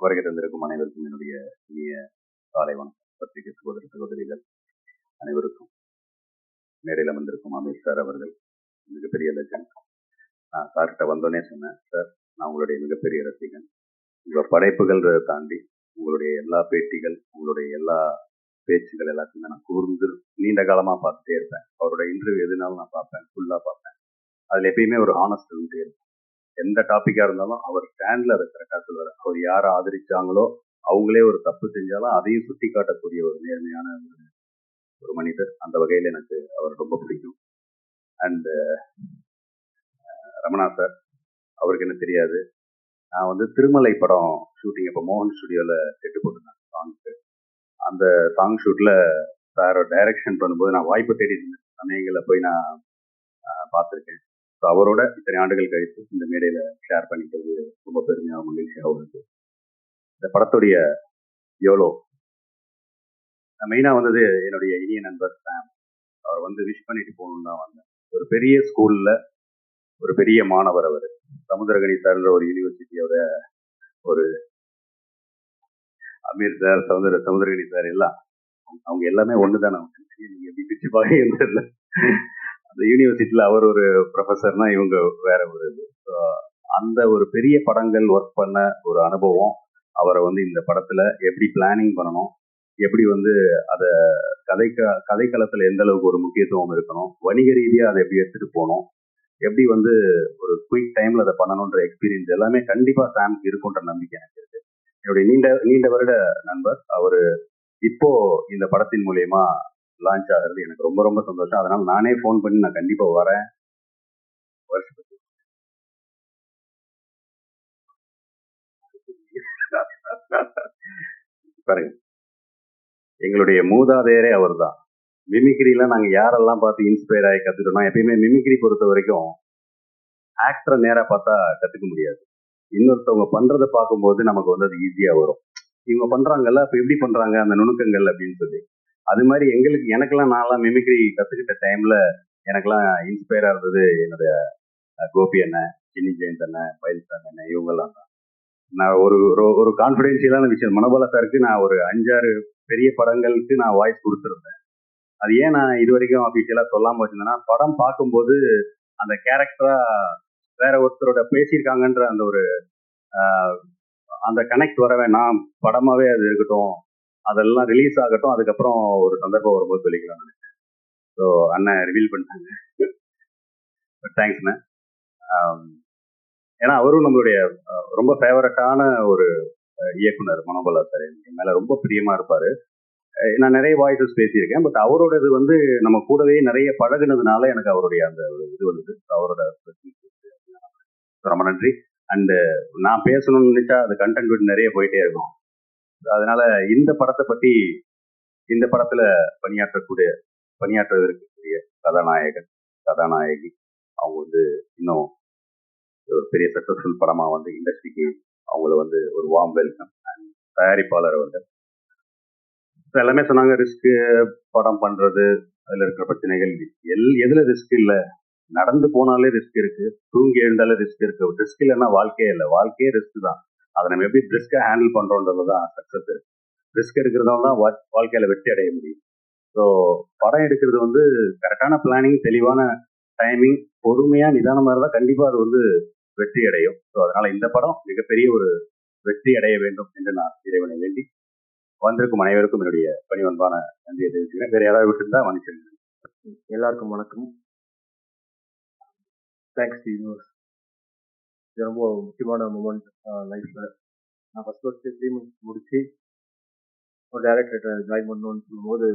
வருகை தந்திருக்கும் அனைவருக்கும் என்னுடைய இனிய காலை வணக்கம். பத்திரிகை சகோதர சகோதரிகள் அனைவருக்கும் மேடையில் அமர்ந்திருக்கும் அமீர் சார் அவர்கள் மிகப்பெரிய லெஜண்ட் நான் சார்கிட்ட வந்தோடனே சொன்னேன் சார் நான் உங்களுடைய மிகப்பெரிய ரசிகன். உங்களோட படைப்புகள் தாண்டி உங்களுடைய எல்லா பேட்டிகள் உங்களுடைய எல்லா பேச்சுகள் எல்லாத்தையுமே நான் கூர்ந்து நீண்ட காலமாக பார்த்துட்டே இருப்பேன். அவரோட இன்டர்வியூ எதுனாலும் நான் பார்ப்பேன் ஃபுல்லாக பார்ப்பேன். அதில் எப்பயுமே ஒரு ஆனஸ்ட் இருந்துட்டே இருக்கும். எந்த டாப்பிக்காக இருந்தாலும் அவர் ஸ்டாண்டில் அதை கரெக்டா சொல்லுவார் அவர் யாரை ஆதரிச்சாங்களோ அவங்களே ஒரு தப்பு செஞ்சாலும் அதையும் சுட்டி காட்டக்கூடிய ஒரு நேர்மையான ஒரு ஒரு மனிதர். அந்த வகையில் எனக்கு அவர் ரொம்ப பிடிக்கும். அண்ட் ரமணா சார் அவருக்கு என்ன தெரியாது. நான் வந்து திருமலை படம் ஷூட்டிங் இப்போ மோகன் ஸ்டுடியோவில் செட்டு போட்டிருந்தேன் சாங்க்கு அந்த சாங் ஷூட்டில் சார் டைரக்ஷன் பண்ணும்போது நான் வாய்ப்பு தேடி இருந்தேன். சமயங்களில் போய் நான் பார்த்துருக்கேன். அவரோட இத்தனை ஆண்டுகள் கழித்து இந்த மேடையில் ஷேர் பண்ணிக்கிறது ரொம்ப பெருமையாக மகிழ்ச்சியாகவும் இருக்கு. இந்த படத்துடைய எவ்வளோ மெயினாக வந்தது என்னுடைய இனிய நண்பர் சாம் அவர் வந்து விஷ் பண்ணிட்டு போகணும்னு தான் வந்தேன். ஒரு பெரிய ஸ்கூலில் ஒரு பெரிய மாணவர் அவர். சமுத்திரகணி சார்ன்ற ஒரு யூனிவர்சிட்டியோட ஒரு அமீர் சார் சமுதிர சமுதிரகணி சார் எல்லாம் அவங்க எல்லாமே ஒன்று தானே நீங்கள் எப்படி பிச்சு பார்க்க தெரியல. அந்த யூனிவர்சிட்டியில் அவர் ஒரு ப்ரொஃபஸர்னா இவங்க வேற ஒரு இது. அந்த ஒரு பெரிய படங்கள் ஒர்க் பண்ண ஒரு அனுபவம் அவரை வந்து இந்த படத்தில் எப்படி பிளானிங் பண்ணணும் எப்படி வந்து அதை கதைக்க கதைக்களத்தில் எந்த அளவுக்கு ஒரு முக்கியத்துவம் இருக்கணும் வணிக ரீதியாக அதை எப்படி எடுத்துகிட்டு போகணும் எப்படி வந்து ஒரு குயிக் டைமில் அதை பண்ணணுன்ற எக்ஸ்பீரியன்ஸ் எல்லாமே கண்டிப்பாக சாம்க்கு இருக்குன்ற நம்பிக்கை எனக்கு இருக்கு. என்னுடைய நீண்ட நீண்ட வருட நண்பர் அவர் இப்போ இந்த படத்தின் மூலயமா லான்ச் ஆகிறது எனக்கு ரொம்ப ரொம்ப சந்தோஷம். அதனால நானே ஃபோன் பண்ணி நான் கண்டிப்பா வரேன். வருஷத்துக்கு பாருங்க. எங்களுடைய மூதாதையரே அவர் தான் மிமிக்ரிலாம் நாங்க யாரெல்லாம் பார்த்து இன்ஸ்பயர் ஆகி கத்துக்கிட்டோம்னா எப்பயுமே மிமிக்ரி பொறுத்த வரைக்கும் ஆக்டரை நேரா பார்த்தா கத்துக்க முடியாது. இன்னொருத்தவங்க பண்றதை பார்க்கும்போது நமக்கு வந்து அது ஈஸியா வரும். இவங்க பண்றாங்கல்ல அப்ப எப்படி பண்றாங்க? அந்த நுணுக்கங்கள் அப்படின்னு சொல்லி. அது மாதிரி எங்களுக்கு எனக்கெல்லாம் நான்லாம் மிமிக்ரி கற்றுக்கிட்ட டைமில் எனக்கெல்லாம் இன்ஸ்பயராக இருந்தது என்னுடைய கோபி அண்ணன் சின்னி ஜெயந்த் அண்ணன் பயில்ஸ் அண்ணன் இவங்கெல்லாம் தான். நான் ஒரு ஒரு கான்ஃபிடென்ஷியலான விஷயம். மனோபாலா சாருக்கு நான் ஒரு அஞ்சாறு பெரிய படங்களுக்கு நான் வாய்ஸ் கொடுத்துருந்தேன். அது ஏன் நான் இது வரைக்கும் அஃபீஷியலா சொல்லாமல் வச்சிருந்தேன்னா படம் பார்க்கும்போது அந்த கேரக்டராக வேற ஒருத்தரோட பேசியிருக்காங்கன்ற அந்த ஒரு அந்த கனெக்ட் வரவே நான் படமாவே அது இருக்கட்டும் அதெல்லாம் ரிலீஸ் ஆகட்டும். அதுக்கப்புறம் ஒரு சந்தர்ப்பம் வரும்போது சொல்லிக்கலாம் நினைச்சேன் ஸோ அண்ணன் ரிவீல் பண்ணிட்டாங்க. தேங்க்ஸ்ண்ணே ஏன்னா அவரும் நம்மளுடைய ரொம்ப ஃபேவரட்டான ஒரு இயக்குனர் மனோபலா சார் என் மேலே ரொம்ப பிரியமாக இருப்பார். நான் நிறைய வாய்ஸஸ் பேசியிருக்கேன். பட் அவரோட இது வந்து நம்ம கூடவே நிறைய பழகுனதுனால எனக்கு அவருடைய அந்த ஒரு இது வந்தது. அவரோட ரொம்ப நன்றி. அண்டு நான் பேசணும்னு நினைச்சா அது கண்டென்ட் நிறைய போயிட்டே இருக்கும். அதனால இந்த படத்தை பத்தி இந்த படத்துல பணியாற்றக்கூடிய பணியாற்ற இருக்கக்கூடிய கதாநாயகன் கதாநாயகி அவங்க வந்து இன்னும் ஒரு பெரிய சக்சஸ்ஃபுல் படமா வந்து இண்டஸ்ட்ரிக்கு அவங்கள வந்து ஒரு வார்ம் வெல்கம் அண்ட் தயாரிப்பாளர் வந்து. எல்லாமே சொன்னாங்க ரிஸ்க் படம் பண்றது அதுல இருக்கிற பிரச்சனைகள் எல் எதுல ரிஸ்க் இல்லை? நடந்து போனாலே ரிஸ்க் இருக்கு தூங்கி எழுந்தாலே ரிஸ்க் இருக்கு. ரிஸ்க் இல்லைன்னா வாழ்க்கையே இல்லை. வாழ்க்கையே ரிஸ்க் தான். அதை நம்ம எப்படி ரிஸ்கை ஹேண்டில் பண்றோன்றது தான் சக்சஸ் ரிஸ்க் எடுக்கிறதால தான் வாழ்க்கையில வெற்றி அடைய முடியும். ஸோ படம் எடுக்கிறது வந்து கரெக்டான பிளானிங் தெளிவான டைமிங் பொறுமையா நிதானமாக இருந்தால் கண்டிப்பா அது வந்து வெற்றி அடையும். ஸோ அதனால இந்த படம் மிகப்பெரிய ஒரு வெற்றி அடைய வேண்டும் என்று நான் இறைவனை வேண்டி வந்திருக்கும் அனைவருக்கும் என்னுடைய பணிவன்பான நன்றியை தெரிவிச்சுக்கிறேன். வேற யாராவது விட்டுருந்தா மன்னிச்சிருங்க எல்லாருக்கும் வணக்கம். தேங்க்ஸ் யூனிவர்ஸ் இது ரொம்ப முக்கியமான மூமெண்ட் லைஃப்ல நான் ஃபர்ஸ்ட் ஃபர்ஸ்ட் ஃபிலிம் முடித்து முடிச்சு ஒரு டேரக்டர்கிட்ட ஜாயின் பண்ணணும்னு சொல்லும்போது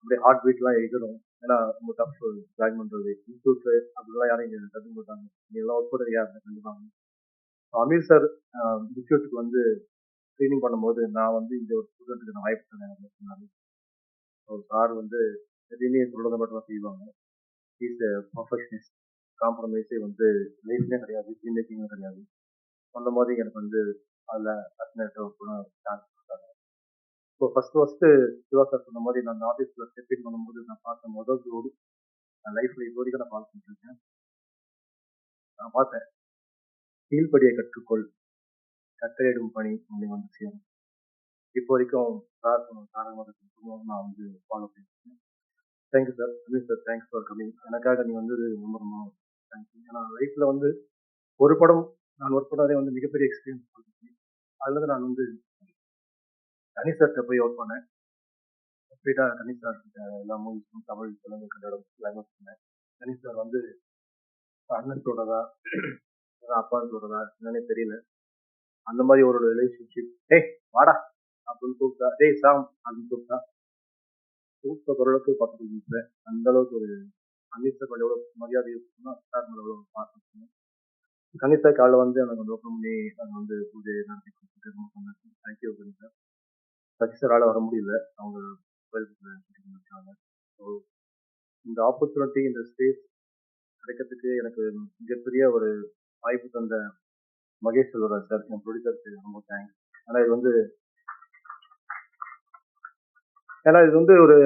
அப்படியே ஹார்ட் பீட்லாம் எழுதணும். ஏன்னா ரொம்ப டஃப் ஜாயின் பண்ணுறது இன்ஸ்டியூட் அப்படிலாம் யாரும் இங்கே கற்றுக்க மாட்டாங்க. நீ எல்லாம் ஒர்க் பண்ணுறது யார் கண்டிப்பாங்க அமீர் சார் இன்ஸ்டியூட்டுக்கு வந்து ஸ்க்ரீனிங் பண்ணும்போது நான் வந்து இந்த ஒரு ஸ்டூடெண்ட்டுக்கு நான் வாய்ப்பு தரேன் சொன்னாங்க ஒரு சார் வந்து எதையுமே சொல்கிறத மட்டும் தான் செய்வாங்க. இஸ் ப்ரொஃபஷனிஸ்ட் காம்ப்ரமைஸே வந்து லைஃப்லேயும் கிடையாது ஃபிலிம் மேக்கிங்கும் கிடையாது. அந்த மாதிரி எனக்கு வந்து அதில் அசினேட்டர் சான்ஸ் கொடுத்தாங்க. இப்போ ஃபர்ஸ்ட் ஃபர்ஸ்ட்டு சிவா சார் சொன்ன மாதிரி நான் ஆஃபீஸில் ஸ்டெப் பண்ணும்போது நான் பார்த்த முதல் ரோடு நான் லைஃப்பில் இது வரைக்கும் நான் ஃபாலோ பண்ணிருக்கேன் நான் பார்த்தேன். கீழ்படியை கற்றுக்கொள் கட்டளையிடும் பணி அப்படி வந்து சேரும். இப்போ வரைக்கும் சார் சாரமாக நான் வந்து ஃபாலோ பண்ணியிருக்கேன் thank you sir Ameer sir thanks for coming எனக்காக நீ வந்து ரொம்ப ரொம்ப தேங்க்யூ ஏன்னா லைஃப்பில் வந்து ஒரு படம் நான் ஒர்க் பண்ணதே வந்து மிகப்பெரிய எக்ஸ்பீரியன்ஸ் பண்ணிருக்கேன் அதுலேருந்து நான் வந்து தனி சார்கிட்ட போய் ஒர்க் பண்ணேன். கம்ப்ளீட்டாக தனி சார் எல்லா மூவிஸும் தமிழ் தெலுங்கு கன்னடம் எல்லாமே பண்ணேன் தனி சார் வந்து அண்ணன் சொல்றதா அப்பா சொல்றதா என்னன்னே தெரியல. அந்த மாதிரி ஒரு ரிலேஷன்ஷிப் டேய் வாடா அப்படின்னு கூப்பிட்டா டேய் சாம் அப்படின்னு கூப்பிட்டா கூப்பிட்ட குரலுக்கு பக்கத்து அந்த அளவுக்கு ஒரு அமித் சார் எவ்வளோ மரியாதை இருக்குன்னா சார் மேலே எவ்வளோ பார்த்துருக்கேன் கணிதா காலைல வந்து எனக்கு வந்து ஓப்பன் பண்ணி நாங்கள் வந்து பூஜை நடத்தி கொடுத்துட்டு ரொம்ப பண்ணேன் தேங்க்யூ கணிதா சசி சாரால் வர முடியல. அவங்க இருக்காங்க ஸோ இந்த ஆப்பர்ச்சுனிட்டி இந்த ஸ்பேஸ் கிடைக்கிறதுக்கு எனக்கு மிகப்பெரிய ஒரு வாய்ப்பு தந்த மகேஷ் செல்வராஜ் சார் என் ப்ரொடியூசருக்கு ரொம்ப தேங்க்ஸ் ஆனால் இது வந்து ஏன்னா இது வந்து ஒரு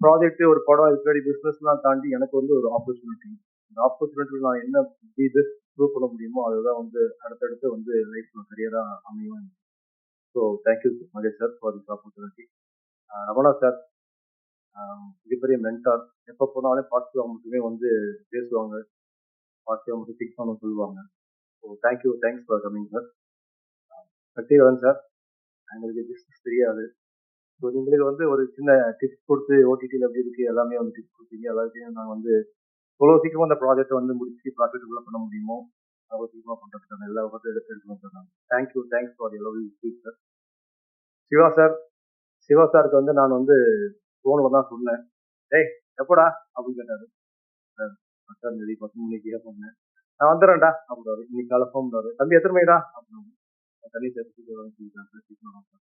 ப்ராஜெக்ட் ஒரு படம் இது பிஸ்னஸ்லாம் தாண்டி எனக்கு வந்து ஒரு ஆப்பர்ச்சுனிட்டி இந்த ஆப்பர்ச்சுனிட்டி நான் என்ன இது ப்ரூவ் பண்ண முடியுமோ அதுதான் வந்து அடுத்தடுத்து வந்து லைஃப்ல கரியராக அமையும் so thank you Mahesh sir for this opportunity Ramana sir மிகப்பெரிய மென்டார் எப்போ போனாலும் பாசிட்டிவாக மட்டுமே வந்து பேசுவாங்க. பாசிட்டிவாக மட்டும் திங்க் பண்ண சொல்லுவாங்க. So thank you thanks for coming sir Sakthikaran sir எங்களுக்கு பிஸ்னஸ் தெரியாது. ஸோ நீங்களுக்கு வந்து ஒரு சின்ன டிப்ஸ் கொடுத்து ஓடிடியில் எப்படி இருக்குது எல்லாமே வந்து டிப்ஸ் கொடுத்தீங்க. எல்லாத்தையும் நாங்கள் வந்து எவ்வளோ சீக்கிரமாக அந்த ப்ராஜெக்ட் வந்து முடிச்சு ப்ராஃபிட்டபுளாக பண்ண முடியுமோ அவ்வளோ சீக்கிரமாக பண்ணுறதுக்கான எல்லா வகையும் எடுத்து எடுத்து வந்துருக்காங்க. Thank you thanks for yellow speak sir Siva sir Siva சாருக்கு வந்து நான் வந்து ஃபோனில் தான் சொன்னேன். டேய் எப்படா? அப்படின்னு கேட்டாரு. சார் பத்தாம் பத்து மணிக்கு சொன்னேன். நான் வந்துடுறேன்டா அப்படின்னாரு இன்னைக்கு காலை ஃபோன் தம்பி எத்தனை மணிடா? அப்படின்னு தண்ணி சேர்த்து அவ்வளோதான் சார்.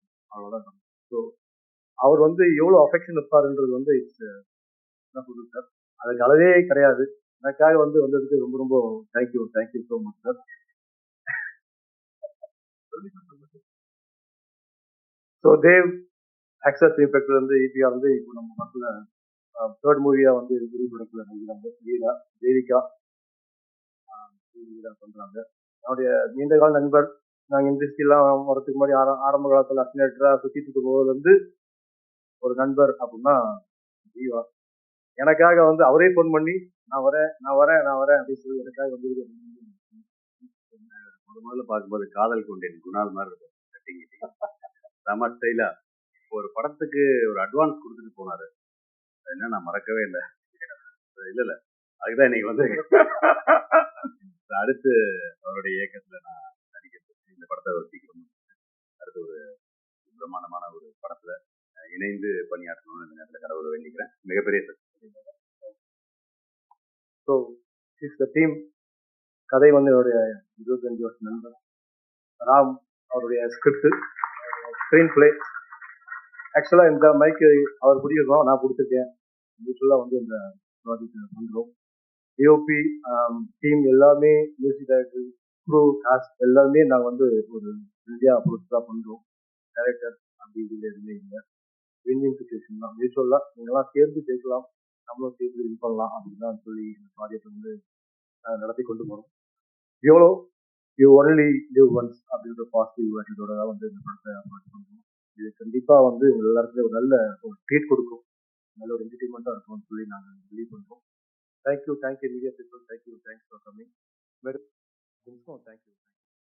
அவர் வந்து எவ்வளோ அஃபெக்ஷன் இருப்பாருன்றது வந்து இட்ஸ் uh, என்ன சொல்றது சார் அதுக்கு அளவே கிடையாது. எனக்காக வந்து வந்ததுக்கு ரொம்ப ரொம்ப thank you thank you so much sir so Dev access impact வந்து ஈஸியா வந்து இப்போ நம்ம படத்துல uh, தேர்ட் மூவியாக வந்து விருது படத்துல நடிக்கிறாங்க. தேவிகா வீரா பண்ணுறாங்க என்னுடைய நீண்ட கால நண்பர் நாங்கள் இண்டஸ்ட்ரியெல்லாம் வரதுக்கு முன்னாடி ஆரம்ப காலத்தில் அஸ்லேட்டரா சுற்றிட்டு இருக்கும் போதுலேருந்து வந்து ஒரு நண்பர் அப்படின்னா ஜீவா எனக்காக வந்து அவரே ஃபோன் பண்ணி நான் வரேன் நான் வரேன் நான் வரேன் அப்படின்னு சொல்லி எனக்காக வந்து முதல்ல பார்க்கும்போது காதல் கொண்டேன் குணால் மாதிரி இருக்கும். கட்டிங் செம ஸ்டைலா. ஒரு படத்துக்கு ஒரு அட்வான்ஸ் கொடுத்துட்டு போனாரு. அது என்ன நான் மறக்கவே இல்லை. இல்லை இல்லை. அதுதான் இன்னைக்கு வந்து அடுத்து அவருடைய இயக்கத்தில் நான் நடிக்கிறது இந்த படத்தை ஒரு சீக்கிரம் அடுத்து ஒரு பிரம்மாண்டமான ஒரு படத்தில் இணைந்து பணியாற்றணும்னு இந்த நேரத்தில் கடவுளை வேண்டிக்கிறேன். மிகப்பெரிய ஸோ இஸ் த டீம் கதை வந்து என்னுடைய இருபத்தஞ்சு வருஷம் நண்பர். ராம் அவருடைய ஸ்கிரிப்ட் ஸ்க்ரீன் பிளே ஆக்சுவலாக இந்த மைக்கு அவர் பிடிக்கிறோம் நான் கொடுத்துருக்கேன் யூஸ்வலாக வந்து இந்த ப்ராஜெக்ட் பண்ணுறோம் டிஓபி டீம் எல்லாமே மியூசிக் டைரக்டர் க்ரூ காஸ்ட் எல்லாமே நாங்கள் வந்து ஒரு இந்தியா அப்ரோச் தான் பண்ணுறோம் டைரக்டர் அப்படி இதில் எதுவுமே இல்லை. வின் சுச்சுவேஷன் தான். யூஸ்வலாக நீங்களாம் சேர்ந்து ஜெயிக்கலாம். நம்மளும் சேர்ந்து வின் பண்ணலாம் அப்படின்னு தான் சொல்லி இந்த ப்ராஜெக்ட் வந்து நடத்தி கொண்டு போகிறோம் எவ்வளோ? யூ ஒன்லி லிவ் ஒன்ஸ் அப்படின்ற பாசிட்டிவ் ஆட்டியோட தான் வந்து இந்த படத்தை அப்ரோச் பண்ணுறோம் இது கண்டிப்பாக வந்து உங்க எல்லாருக்குமே ஒரு நல்ல ஒரு ட்ரீட் கொடுக்கும். நல்ல ஒரு என்டர்டைன்மெண்ட்டாக இருக்கும்னு சொல்லி நாங்கள் பிலீவ் பண்ணுறோம் thank you thank you media people thank you thanks for coming madam thank you